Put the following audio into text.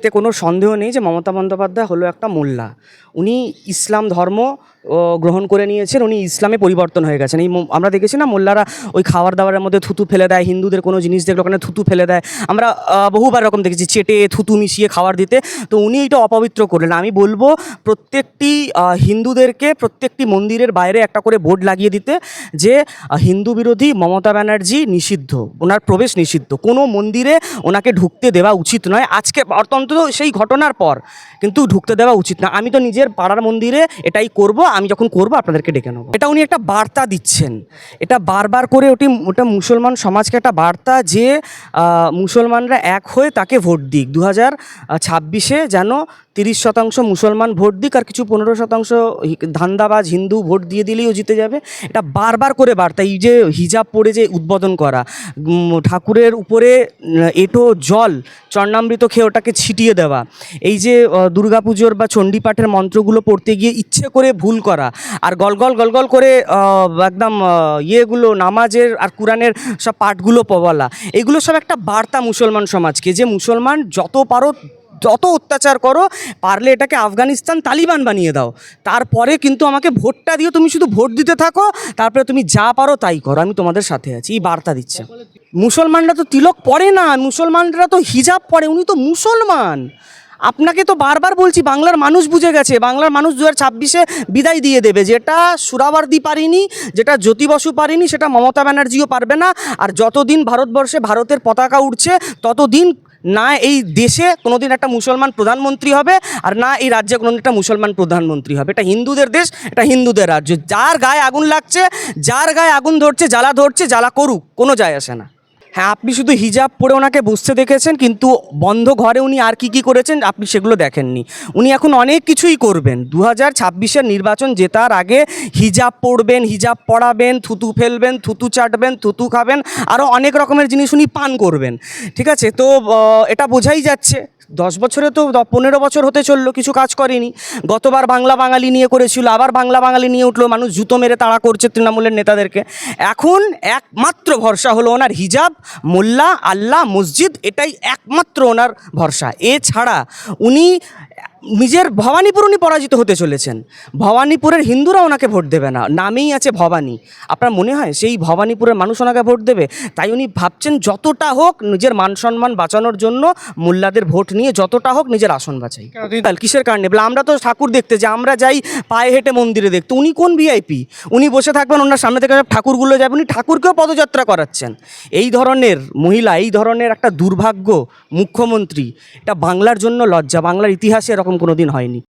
এতে কোনো সন্দেহ নেই যে মমতা বন্দ্যোপাধ্যায় হলো একটা মোল্লা। উনি ইসলাম ধর্ম গ্রহণ করে নিয়েছেন, উনি ইসলামে পরিবর্তন হয়ে গেছেন। এই আমরা দেখেছি না, মোল্লারা ওই খাবার দাবারের মধ্যে থুতু ফেলে দেয়, হিন্দুদের কোনো জিনিস দেখলে ওখানে থুতু ফেলে দেয়। আমরা বহুবার এরকম দেখেছি, চেটে, থুতু মিশিয়ে খাবার দিতে। তো উনি এটা অপবিত্র করলেন। আমি বলব, প্রত্যেকটি হিন্দুদেরকে প্রত্যেকটি মন্দিরের বাইরে একটা করে বোর্ড লাগিয়ে দিতে যে হিন্দু বিরোধী মমতা ব্যানার্জি নিষিদ্ধ, ওনার প্রবেশ নিষিদ্ধ। কোনো মন্দিরে ওনাকে ঢুকতে দেওয়া উচিত নয়। আজকে অন্তত সেই ঘটনার পর কিন্তু ঢুকতে দেওয়া উচিত না। আমি তো নিজের পাড়ার মন্দিরে এটাই করব। আমি যখন করব, আপনাদেরকে ডেকে নেব। এটা উনি একটা বার্তা দিচ্ছেন। এটা বারবার করে ওটি ওটা মুসলমান সমাজকে একটা বার্তা যে মুসলমানরা এক হয়ে তাকে ভোট দিক। দু হাজার ছাব্বিশে যেন তিরিশ শতাংশ মুসলমান ভোট দিক আর কিছু পনেরো শতাংশ ধান্দাবাজ হিন্দু ভোট দিয়ে দিলেই ও জিতে যাবে। এটা বারবার করে বার্তা, এই যে হিজাব পরে যে উদ্বোধন করা ঠাকুরের উপরে এঁটো জল চন্নামৃত খেয়ে ওটাকে ছিটিয়ে দেওয়া, এই যে দুর্গাপুজোর বা চণ্ডীপাঠের মন্ত্রগুলো পড়তে গিয়ে ইচ্ছে করে ভুল করা, আর গলগল গলগল করে একদম ইয়েগুলো, নামাজের আর কোরআনের সব পাঠগুলো বলা এগুলো সব একটা বার্তা মুসলমান সমাজকে, যে মুসলমান যত পারো যত অত্যাচার করো, পারলে এটাকে আফগানিস্তান তালিবান বানিয়ে দাও। তারপরে কিন্তু আমাকে ভোটটা দিও, তুমি শুধু ভোট দিতে থাকো, তারপরে তুমি যা পারো তাই করো, আমি তোমাদের সাথে আছি, এই বার্তা দিচ্ছে। মুসলমানরা তো তিলক পরে না, মুসলমানরা তো হিজাব পরে উনি তো মুসলমান। আপনাকে তো বারবার বলছি, বাংলার মানুষ বুঝে গেছে, বাংলার মানুষ দু ছাব্বিশে বিদায় দিয়ে দেবে, যেটা সুরাবার্দি পারিনি, যেটা জ্যোতি বসু পারিনি, সেটা মমতা ব্যানার্জিও পারবে না, আর যতদিন ভারতবর্ষে ভারতের পতাকা উঠছে, ততদিন না এই দেশে কোনোদিন একটা মুসলমান প্রধানমন্ত্রী হবে আর না এই রাজ্যে কোনোদিন একটা মুসলমান প্রধানমন্ত্রী হবে। এটা হিন্দুদের দেশ, এটা হিন্দুদের রাজ্য। যার গায়ে আগুন লাগছে, যার গায়ে আগুন ধরছে, জ্বালা ধরছে, জ্বালা করুক, কোনো যায় আসে না। হ্যাঁ আপনি শুধু হিজাব পরে ওনাকে বসতে দেখেছেন, কিন্তু বন্ধ ঘরে উনি আর কি কি করেছেন, আপনি সেগুলো দেখেননি। উনি এখন অনেক কিছুই করবেন। দু হাজার ছাব্বিশের নির্বাচন জেতার আগে হিজাব পড়বেন হিজাব পড়াবেন থুতু ফেলবেন, থুতু চাটবেন, থুতু খাবেন, আরও অনেক রকমের জিনিস উনি পান করবেন। ঠিক আছে? তো এটা বোঝাই যাচ্ছে দশ বছরে তো পনেরো বছর হতে চলল, কিছু কাজ করেনি। গতবার বাংলা বাঙালি নিয়ে করেছিল, আবার বাংলা বাঙালি নিয়ে উঠল, মানুষ জুতো মেরে তাড়া করছে তৃণমূলের নেতাদেরকে। এখন একমাত্র ভরসা হলো ওনার হিজাব, মোল্লা, আল্লাহ, মসজিদ, এটাই একমাত্র ওনার ভরসা। এছাড়া উনি নিজের ভবানীপুর উনি পরাজিত হতে চলেছেন। ভবানীপুরের হিন্দুরা ওনাকে ভোট দেবে না। নামেই আছে ভবানী। আপনার মনে হয় সেই ভবানীপুরের মানুষ ওনাকে ভোট দেবে? তাই উনি ভাবছেন যতটা হোক নিজের মান সম্মান বাঁচানোর জন্য মোল্লাদের ভোট নিয়ে যতটা হোক নিজের আসন বাঁচাই কিসের কারণে? বলে আমরা তো ঠাকুর দেখতে যে আমরা যাই পায়ে হেঁটে মন্দিরে দেখতে। উনি কোন ভিআইপি উনি বসে থাকবেন ওনার সামনে থেকে ঠাকুরগুলো যাবে। উনি ঠাকুরকেও পদযাত্রা করাচ্ছেন। এই ধরনের মহিলা এই ধরনের একটা দুর্ভাগ্য মুখ্যমন্ত্রী এটা বাংলার জন্য লজ্জা। বাংলার ইতিহাসে এরকম কোনো দিন হয়নি।